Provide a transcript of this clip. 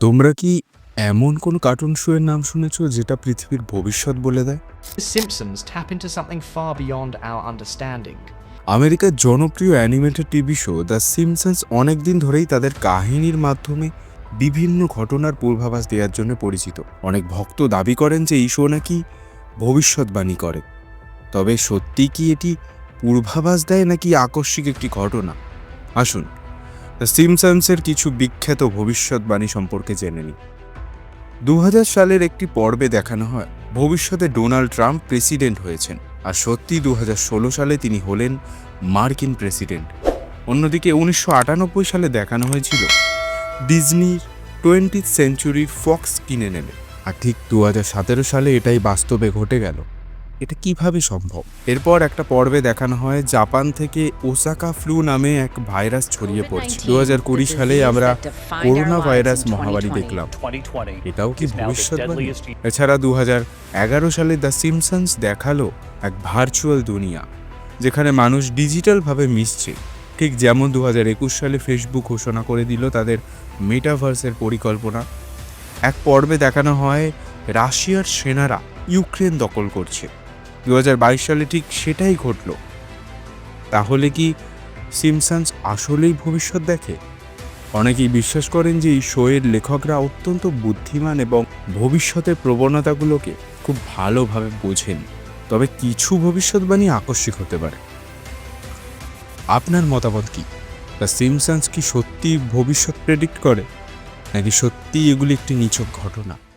তোমরা কি এমন কোন কার্টুন শো এর নাম শুনেছো যেটা পৃথিবীর ভবিষ্যৎ বলে দেয়? Simpsons tap into something far beyond our understanding. আমেরিকার জনপ্রিয় animated TV show the Simpsons অনেক দিন ধরেই তাদের কাহিনীর মাধ্যমে বিভিন্ন ঘটনার পূর্বাভাস দেওয়ার জন্য পরিচিত। অনেক ভক্ত দাবি করেন যে এই শো নাকি ভবিষ্যৎবাণী করে। তবে সত্যি কি এটি পূর্বাভাস দেয় নাকি আকস্মিক একটি ঘটনা? আসুন দ্য সিমসন্সের কিছু বিখ্যাত ভবিষ্যৎবাণী সম্পর্কে জেনে নিই। দু হাজার সালের একটি পর্বে দেখানো হয়, ভবিষ্যতে ডোনাল্ড ট্রাম্প প্রেসিডেন্ট হয়েছেন আর সত্যি দু হাজার ষোলো সালে তিনি হলেন মার্কিন প্রেসিডেন্ট। অন্যদিকে উনিশশো আটানব্বই সালে দেখানো হয়েছিল, ডিজনির টোয়েন্টি সেঞ্চুরি ফক্স কিনে নেবে। আর ঠিক দু হাজার সতেরো সালে এটাই বাস্তবে ঘটে গেল। এটা কীভাবে সম্ভব? এরপর একটা পর্বে দেখানো হয় জাপান থেকে ওসাকা ফ্লু নামে এক ভাইরাস ছড়িয়ে পড়ছে। দু হাজার কুড়ি সালে আমরা করোনা ভাইরাস মহামারী দেখলাম। এটাও কি ভবিষ্যৎবাণী এছাড়া দু হাজার এগারো সালে দ্য সিমসন্স দেখাল এক ভার্চুয়াল দুনিয়া যেখানে মানুষ ডিজিটালভাবে মিশছে। ঠিক যেমন দু হাজার একুশ সালে ফেসবুক ঘোষণা করে দিল তাদের মেটাভার্সের পরিকল্পনা। এক পর্বে দেখানো হয় রাশিয়ার সেনারা ইউক্রেন দখল করছে। দু হাজার বাইশ সালে ঠিক সেটাই ঘটল। তাহলে কি সিমসন্স আসলেই ভবিষ্যৎ দেখে? অনেকেই বিশ্বাস করেন যে এই শোয়ের লেখকরা অত্যন্ত বুদ্ধিমান এবং ভবিষ্যতের প্রবণতাগুলোকে খুব ভালোভাবে বোঝেন। তবে কিছু ভবিষ্যৎবাণী আকস্মিক হতে পারে। আপনার মতামত কি? দ্য সিমসন্স কি সত্যি ভবিষ্যৎ প্রেডিক্ট করে? নাকি সত্যি এগুলি একটি নিছক ঘটনা?